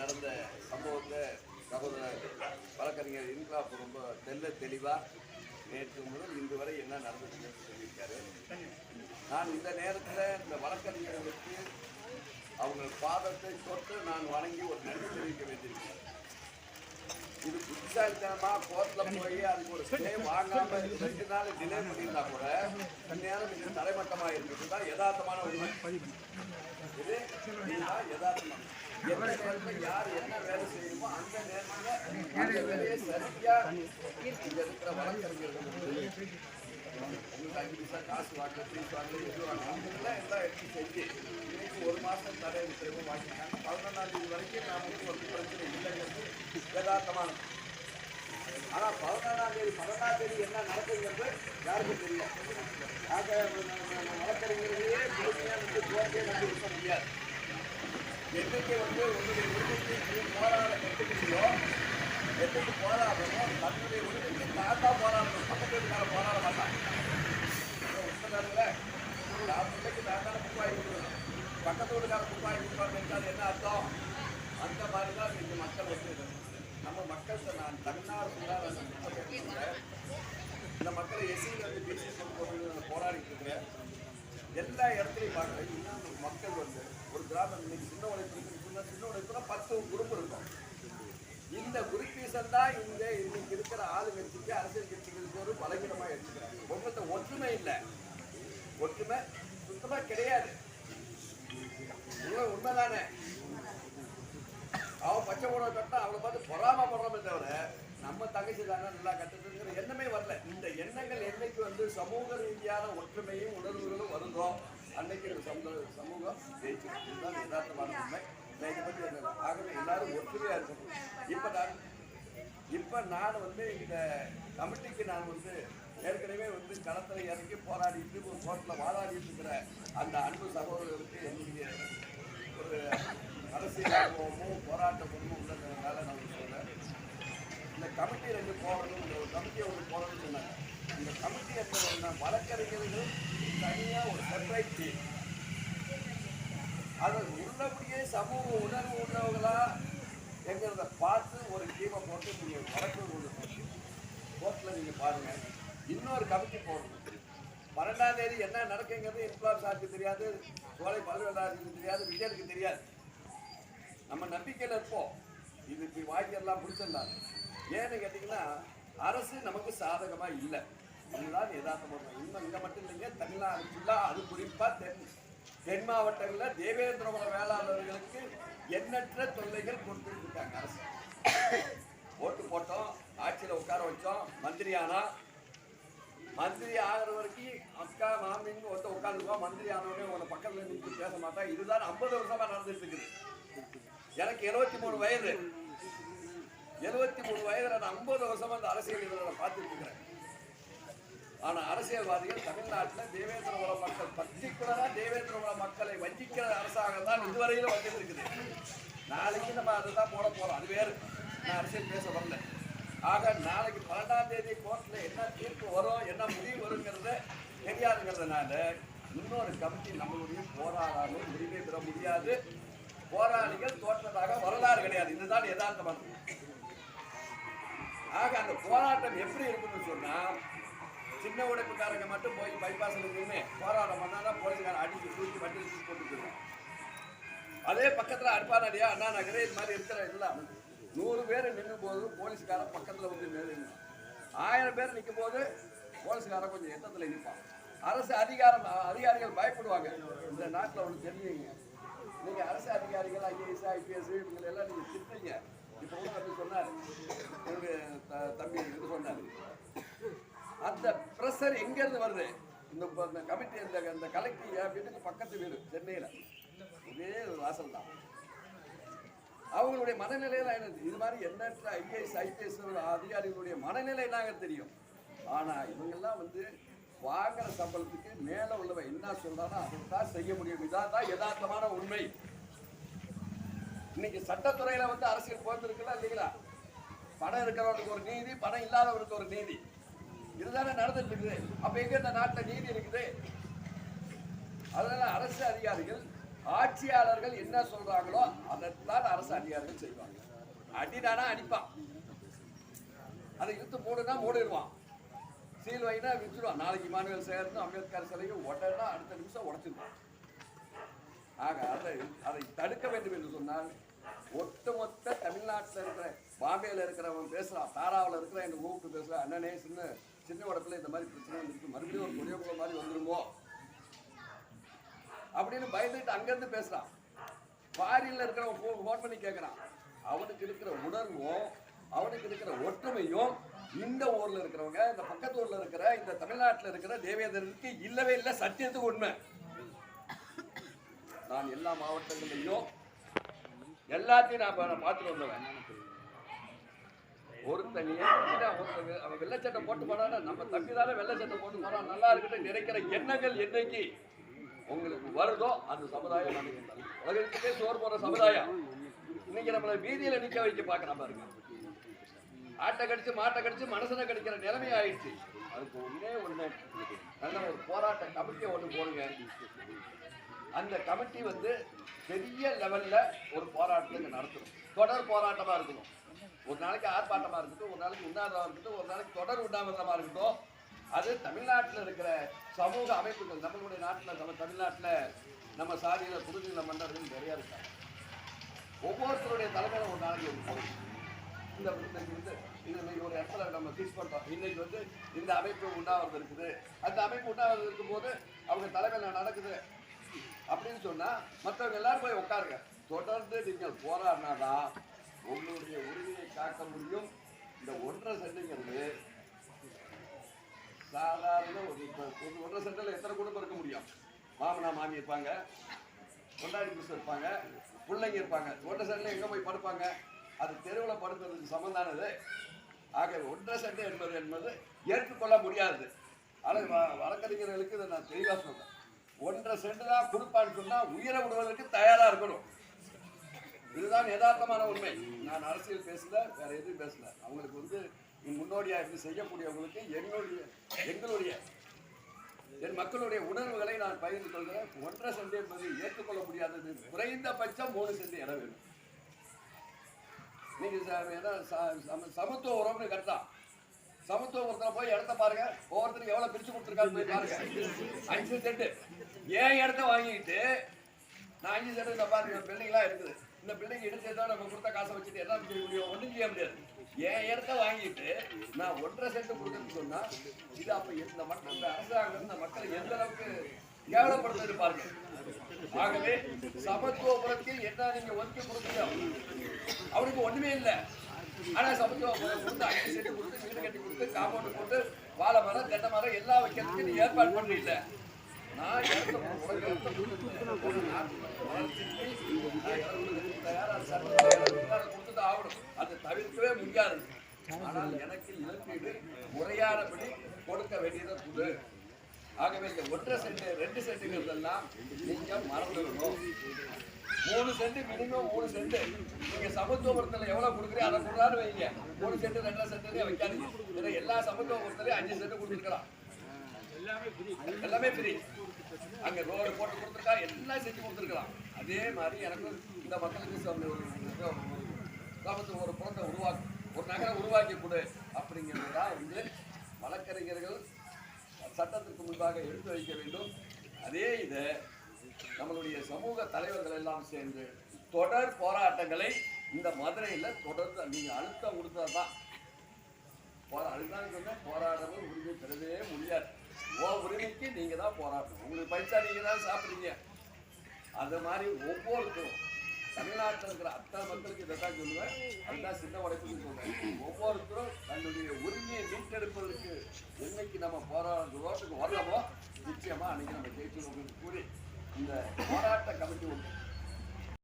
நடந்த சம்பவத்தை சகோதரர் வழக்கறிஞர் இன்கிலாப் ரொம்ப தெல்ல தெளிவாக நேற்று முதல் இன்று வரை என்ன நடந்ததுன்னு சொல்லியிருக்காரு. நான் இந்த நேரத்தில் இந்த வழக்கறிஞர்களுக்கு அவங்க பாதத்தை தொட்டு நான் வணங்கி ஒரு நன்றி தெரிவிக்க வேண்டியிருக்கேன். இது புத்திசாலித்தனமாக கோர்ட்டில் போய் அதுக்கு ஒரு ஸ்டே வாங்காம ரெண்டு நாள் டிலே பண்ணியிருந்தா கூட இந்நேரம் இது தலைமட்டமாக இருக்கிறது தான் யதார்த்தமான உண்மை. இது இதுதான் எந்த நேரத்துல யார் என்ன வேலை செய்யணுமோ அந்த நேரத்தில் அந்த வேலையை சரியா இங்க இருக்கிற வழக்கறிஞர்கள் உங்களுக்கு அஞ்சு பைசா காசு வாங்க ஃபீஸ் வாங்க எது வாங்க எல்லாம் எடுத்து செஞ்சு இன்னைக்கு ஒரு மாதம் தடை உத்தரவு வாங்கிட்டாங்க பதினொன்றாம் தேதி வரைக்கும் நான் வந்து ஒரு பிரச்சனை இல்லைங்கிறது யதார்த்தமானது ஆனால் பதினொன்றாம் தேதி பதினொன்றாம் தேதி என்ன நடக்குங்கிறது யாருக்கும் தெரியல ஆக வழக்கறிஞர்களே முழுமையாக வந்து கோர்ட்டே நம்பி இருக்க முடியாது. எதுக்கு வந்து உங்களுடைய உரிமைக்கு போராட கற்றுக்கிறியோ எதுக்கு போராடணும் தன்னுடைய உரிமைக்கு தாத்தா போராடணும் பக்கத்து வீட்டுக்கார போராட மாட்டான் உண்மைதானுங்களே நான் பிள்ளைக்கு நான் தானே புக் வாங்கி கொடுக்கணும் பக்கத்து வீட்டுக்கார புக் வாங்கி கொடுப்பான்னு அது என்ன அர்த்தம் அந்த மாதிரி தான் இன்னைக்கு மக்கள் வந்து நம்ம மக்கள்கிட்ட நான் தமிழ்நாடு ஃபுல்லாக வந்து புத்தகம் எடுத்துக்கிறேன். இந்த மக்களை எஸ்சியில் வந்து பிசி கொண்டு போராடிட்டு இருக்கிறேன் எல்லா இடத்துலையும் பார்க்குறேன் இன்னும் மக்கள் வந்து ஒரு கிராமம் இன்னைக்கு சின்ன உழைப்பு இருக்குன்னு சின்ன உழைப்புனா பத்து குடும்பம் இருக்கும். இந்த குறிப்பீசன் தான் இங்க இன்னைக்கு இருக்கிற ஆளுங்கட்சிக்கு அரசியல் கட்சிகளுக்கு ஒரு பலகீனமாக எடுத்துக்கிறாங்க. உங்கள்கிட்ட ஒற்றுமை இல்லை. ஒற்றுமை சுத்தமாக கிடையாது. உண்மை உண்மைதானே? அவன் பச்சை உணவு கட்டா அவளை பார்த்து பொறாமப்படுறோமே தவிர நம்ம தங்கச்சி தானே நல்லா கட்டு எண்ணமே வரல. இந்த எண்ணங்கள் என்னைக்கு வந்து சமூக ரீதியான ஒற்றுமையும் உணர்வுகளும் வருதோ அன்னைக்கு இந்த சமூக சமூகம் ஜெயிச்சு இதுதான் யதார்த்தமான உண்மை. இதை பற்றி ஆகவே எல்லாரும் ஒற்றுமையா இருக்கணும். இப்ப நான் இப்ப நான் வந்து இந்த கமிட்டிக்கு நான் வந்து ஏற்கனவே வந்து களத்துல இறங்கி போராடிட்டு ஒரு கோர்ட்டில் வாதாடிட்டு இருக்கிற அந்த அன்பு சகோதரருக்கு என்னுடைய ஒரு அரசியல் அனுபவமும் போராட்ட குடும்பம் உள்ளதுனால நான் வந்து சொல்றேன் இந்த கமிட்டி ரெண்டு போகணும் ஒரு கமிட்டியை ஒன்று போகணும்னு சொன்னாங்க. அந்த கமிட்டி என்ன வழக்கறிஞர்கள் தனியாக ஒரு செப்பரேட் டீம் அது உள்ளபடியே சமூக உணர்வு உள்ளவங்களா எங்கிறத பார்த்து ஒரு டீமை போட்டு நீங்கள் வழக்கு கொண்டு கோர்ட்டில் நீங்கள் பாருங்கள் இன்னொரு கமிட்டி போடணும். பன்னெண்டாம் தேதி என்ன நடக்குங்கிறது இன்ஃபுளார் சாருக்கு தெரியாது சோலை பல்வேலாருக்கு தெரியாது விஜயனுக்கு தெரியாது. நம்ம நம்பிக்கையில் இருப்போம். இது இப்படி வாக்கியெல்லாம் பிடிச்சிடலாம் ஏன்னு கேட்டிங்கன்னா அரசு நமக்கு சாதகமாக இல்லை. இதுதான் யதார்த்தமாக இன்னும் இங்கே மட்டும் இல்லைங்க தமிழ்நாடு ஃபுல்லாக அது குறிப்பாக தென் தென் மாவட்டங்களில் தேவேந்திரகுல வேளாளர்களுக்கு எண்ணற்ற தொல்லைகள் கொடுத்துருக்காங்க அரசு. ஓட்டு போட்டோம் ஆட்சியில் உட்கார வச்சோம் மந்திரி ஆனால் மந்திரி ஆகிற வரைக்கும் அக்கா மாமின்னு ஒருத்த உட்காந்துருக்கோம் மந்திரி ஆனவனே உங்களை பக்கத்தில் நின்று பேச மாட்டேன். இதுதான் ஐம்பது வருஷமாக நடந்துட்டு இருக்குது. எனக்கு எழுபத்தி மூணு வயது. எழுபத்தி மூணு வயதில் நான் ஐம்பது வருஷமா அந்த அரசியல் இவர்களை பார்த்துட்டு இருக்கிறேன். ஆனால் அரசியல்வாதிகள் தமிழ்நாட்டில் தேவேந்திரபுர மக்கள் பர்டிகுலரா தேவேந்திரகுல மக்களை வஞ்சிக்கிற அரசாங்கம் தான் இதுவரையிலும் வந்துட்டு இருக்குது. நாளைக்கு நம்ம அதை தான் போட போகிறோம் அது வேறு. நான் அரசியல் பேச வரல. ஆக நாளைக்கு பன்னெண்டாம் தேதி கோர்ட்டில் என்ன தீர்ப்பு வரும் என்ன முடிவு வருங்கிறத தெரியாதுங்கிறதுனால இன்னொரு கமிட்டி நம்மளுடைய போராடாமல் முடிவே பெற முடியாது. போராளிகள் தோற்றதாக வரலாறு கிடையாது. இதுதான் யதார்த்தமானது ஆக அந்த போராட்டம் எப்படி இருக்குன்னு சொன்னால் சின்ன உடைப்புக்காரங்க மட்டும் போய் பைபாஸில் இருக்குமே போராட்டம் பண்ணாதான் போலீஸ்காரன் அடிச்சு தூக்கி வண்டி தூக்கி போட்டு அதே பக்கத்தில் அடிப்பானடியா அண்ணா நகரே இது மாதிரி இருக்கிற எல்லாம் நூறு பேர் நின்றும் போது போலீஸ்காரன் பக்கத்தில் வந்து நின்று ஆயிரம் பேர் நிற்கும் போது போலீஸ்காரன் கொஞ்சம் எத்தத்தில் நிற்பான். அரசு அதிகாரம் அதிகாரிகள் பயப்படுவாங்க. இந்த நாட்டில் ஒன்று தெரியுங்க. நீங்கள் அரசு அதிகாரிகள் ஐஏஎஸ் ஐபிஎஸ் இவங்களை எல்லாம் நீங்கள் திட்டுறீங்க. இப்போ கூட சொன்னார். என்னுடைய த- தம்பி இது சொன்னார். அந்த ப்ரெஷர் எங்கேருந்து வருது? இந்த ப- கமிட்டி அந்த அந்த கலெக்டர் என் வீட்டுக்கு பக்கத்து வீடு சென்னையில். இதே ஒரு வாசல் தான் அவங்களுடைய மனநிலையில என்ன இது மாதிரி எண்ணற்ற ஐஏஎஸ் ஐபிஎஸ் அதிகாரிகளுடைய மனநிலை என்னங்க தெரியும்? ஆனால் இவங்கெல்லாம் வந்து வாங்குற சம்பளத்துக்கு மேலே உள்ளவன் என்ன சொல்கிறானோ அதை தான் செய்ய முடியும். இதான் தான் யதார்த்தமான உண்மை. இன்னைக்கு சட்டத்துறையில வந்து அரசியல் போயிருக்குல்ல இல்லைங்களா? பணம் இருக்கிறவனுக்கு ஒரு நீதி பணம் இல்லாதவனுக்கு ஒரு நீதி. இதுதானே நடந்துட்டு இருக்குது. அப்ப எங்க இந்த நாட்டில் நீதி இருக்குது? அதனால அரசு அதிகாரிகள் ஆட்சியாளர்கள் என்ன சொல்றாங்களோ அதைத்தான் அரசு அதிகாரிகள் செய்வாங்க. அடினானா அடிப்பான். அதை இழுத்து மூடுனா மூடிடுவான். சீல் வைனா விற்றுடுவான் நாளைக்கு மாணவர் சேர்ந்து அம்பேத்கர் சிலையும் உடனே அடுத்த நிமிஷம் உடச்சிருவான். ஆக அதை அதை தடுக்க வேண்டும் என்று சொன்னால் ஒட்டுமொத்த தமிழ்நாட்டில் இருக்கிற பாம்பேயில் இருக்கிறவன் பேசுகிறான் தாராவில் இருக்கிற என்னை கூப்பிட்டு பேசுறான் அண்ணனே சின்ன சின்ன உடப்புல இந்த மாதிரி பிரச்சனை வந்துருக்கு. மறுபடியும் ஒரு கொடியக்குள்ள மாதிரி வந்துருமோ? அப்படின்னு பயந்துட்டு அங்கேருந்து பேசுகிறான் ஃபாரின்ல இருக்கிறவன் ஃபோன் ஃபோன் பண்ணி கேட்குறான் அவனுக்கு இருக்கிற உணர்வும் அவனுக்கு இருக்கிற ஒற்றுமையும் இந்த ஊரில் இருக்கிறவங்க இந்த பக்கத்து ஊரில் இருக்கிற இந்த தமிழ்நாட்டில் இருக்கிற தேவேந்திரனுக்கு இல்லவே இல்லை. சத்தியத்துக்கு உண்மை. நான் எல்லா மாவட்டங்களையும் எல்லாத்தையும் நான் பார்த்துட்டு வந்தவன் ஒருத்தன் அவன் வெள்ளை சட்டை போட்டு போனானா நம்ம தம்பி தானே வெள்ளை சட்டை போட்டு போறான். நல்லா இருக்கட்டும் நினைக்கிற எண்ணங்கள் என்னைக்கு உங்களுக்கு வருதோ அந்த சமுதாயம் உலகத்துக்கே சோறு போற சமுதாயம். இன்னைக்கு நம்மளை வீதியில நிக்க வைக்க பார்க்கறான் பாருங்க. ஆட்டை கடிச்சு மாட்டை கடிச்சு மனசில் கடிக்கிற நிலைமை ஆயிடுச்சு. அதுக்கு ஒண்ணே ஒண்ணு. நல்ல ஒரு போராட்ட கமிட்டியை ஒன்று போடுங்க. அந்த கமிட்டி வந்து பெரிய லெவல்ல ஒரு போராட்டத்தை நடத்தணும். தொடர் போராட்டமா இருக்கணும். ஒரு நாளைக்கு ஆர்ப்பாட்டமா இருக்கட்டும் ஒரு நாளைக்கு உண்ணாவிரதமா இருக்கட்டும் ஒரு நாளைக்கு தொடர் உண்ணாவிரதமா இருக்கட்டும். அது தமிழ்நாட்டில் இருக்கிற சமூக அமைப்புகள் நம்மளுடைய நாட்டில் நம்ம தமிழ்நாட்டில் நம்ம சாதியில் புதுநில மன்னர்கள் நிறையா இருக்காங்க. ஒவ்வொருத்தருடைய தலைமையில ஒரு நாளைக்கு ஒரு இந்த இன்னைக்கு வந்து இன்னைக்கு ஒரு இடத்துல நம்ம ஃபீஸ் பண்ணுறோம் இன்னைக்கு வந்து இந்த அமைப்பு உண்ணாவிரதம் இருக்குது. அந்த அமைப்பு உண்ணாவிரதம் இருக்கும்போது அவங்க தலைமையில் நடக்குது. அப்படின்னு சொன்னால் மற்றவங்க எல்லாரும் போய் உட்காருங்க. தொடர்ந்து நீங்கள் போராடினாதான் உங்களுடைய உரிமையை காக்க முடியும். இந்த ஒன்றரை சென்டுங்கிறது சாதாரண ஒரு இப்போ ஒரு ஒன்றரை சென்டில் எத்தனை குடும்பம் இருக்க முடியும்? மாமனா மாமி இருப்பாங்க. கொண்டாடி புருஷன் இருப்பாங்க. பிள்ளைங்க இருப்பாங்க. ஒன்றரை சென்டில் எங்கே போய் படுப்பாங்க? அது தெருவில் படுத்துறதுக்கு சமந்தானது. ஆக ஒன்றரை சென்ட் என்பது என்பது ஏற்றுக்கொள்ள முடியாது. ஆனால் வ- வழக்கறிஞர்களுக்கு இதை நான் தெளிவாக சொல்கிறேன் ஒன்றரை சென்ட் தான் கொடுப்பான்னு சொன்னால் உயிரை விடுவதற்கு தயாராக இருக்கணும். இதுதான் யதார்த்தமான உண்மை. நான் அரசியல் பேசல வேற எதுவும் பேசல. அவங்களுக்கு வந்து முன்னோடியா இருந்து செய்யக்கூடியவங்களுக்கு எங்களுடைய எங்களுடைய என் மக்களுடைய உணர்வுகளை நான் பகிர்ந்து கொள்கிறேன். ஒன்றரை செண்டு என்பது ஏற்றுக்கொள்ள முடியாதது. குறைந்தபட்சம் மூணு செண்டு இடம் வேணும். நீங்க சம- சமத்துவ உறவுன்னு கரெக்டான் சமத்துவபுரத்துல போய் இடத்த பாருங்க. ஒவ்வொருத்தருக்கு எவ்வளவு பிரிச்சு கொடுத்துருக்காங்க போய் பாருங்க. அஞ்சு செட்டு ஏன் இடத்த வாங்கிட்டு? நான் அஞ்சு செட்டு இந்த பாருங்க பில்டிங்லாம் இருக்குது. இந்த பில்டிங் எடுத்து நம்ம கொடுத்த காசை வச்சுட்டு என்ன செய்ய முடியும்? ஒன்றும் செய்ய முடியாது. என் இடத்த வாங்கிட்டு? நான் ஒன்றரை செட்டு கொடுக்குறேன்னு சொன்னா இது அப்ப இந்த மக்கள் இந்த அரசாங்கம் இந்த மக்கள் எந்த அளவுக்கு கேவலப்படுத்துது பாருங்க. ஆகவே சமத்துவபுரத்தில் என்ன நீங்க ஒதுக்கி கொடுக்கணும்? அவனுக்கு ஒண்ணுமே இல்லை. ஆனால் சமத்துவபுரம் கொடுத்து அஞ்சு சென்ட் கொடுத்து வீடு கட்டி கொடுத்து காம்பவுண்ட் போட்டு வாழை மரம் தென்னை மரம் எல்லாம் வைக்கிறதுக்கு நீ ஏற்பாடு பண்றீங்க நான் கொடுத்துட்டு நான் இடம் கொடுக்கறதுக்கு தயாரா ஆகணும் அதை தவிர்க்கவே முடியாது ஆனால் எனக்கு இழப்பீடு முறையானபடி கொடுக்க வேண்டியதை கொடு ஆகவே இந்த ஒன்றரை சென்ட் ரெண்டு சென்ட்டுங்கிறதெல்லாம் நீங்கள் மறந்துடணும் மூணு சென்ட் மினிமம் மூணு சென்ட். நீங்க சமத்துவபுரத்துல எவ்வளவு கொடுக்குறீங்க அதை கொடுறாரு வைங்க. மூணு சென்ட் ரெண்டரை சென்ட்லயே வைக்காதீங்க. ஏன்னா எல்லா சமத்துவபுரத்துலயும் அஞ்சு சென்ட் கொடுத்துருக்கலாம். எல்லாமே ஃப்ரீ அங்க ரோடு போட்டு கொடுத்துருக்கா எல்லாம் செஞ்சு கொடுத்துருக்கலாம். அதே மாதிரி எனக்கு இந்த மக்களுக்கு கிராமத்தில் ஒரு புறத்தை உருவாக்கு ஒரு நகரம் உருவாக்கி கொடு அப்படிங்கிறது தான் வந்து வழக்கறிஞர்கள் சட்டத்திற்கு முன்பாக எடுத்து வைக்க வேண்டும். அதே இதை நம்மளுடைய சமூக தலைவர்கள் எல்லாம் சேர்ந்து தொடர் போராட்டங்களை இந்த மதுரையில் தொடர்ந்து நீங்க அழுத்தம் கொடுத்தா தான் போரா அதுதான் போராடவும் உரிமை பெறவே முடியாது. ஓ உரிமைக்கு நீங்க தான் போராடணும். உங்களுக்கு பைசா நீங்க தான் சாப்பிடுறீங்க. அது மாதிரி ஒவ்வொருத்தரும் தமிழ்நாட்டில் இருக்கிற அத்தனை மக்களுக்கு இதை தான் சொல்லுவேன். அதுதான் சின்ன உடைப்புன்னு சொல்றேன். ஒவ்வொருத்தரும் தன்னுடைய உரிமையை மீட்டெடுப்பதற்கு என்னைக்கு நம்ம போராட ரோட்டுக்கு வரலாமோ நிச்சயமா அன்னைக்கு நம்ம ஜெயிச்சு கூறி இந்த போராட்ட கமிட்டி ஒன்று.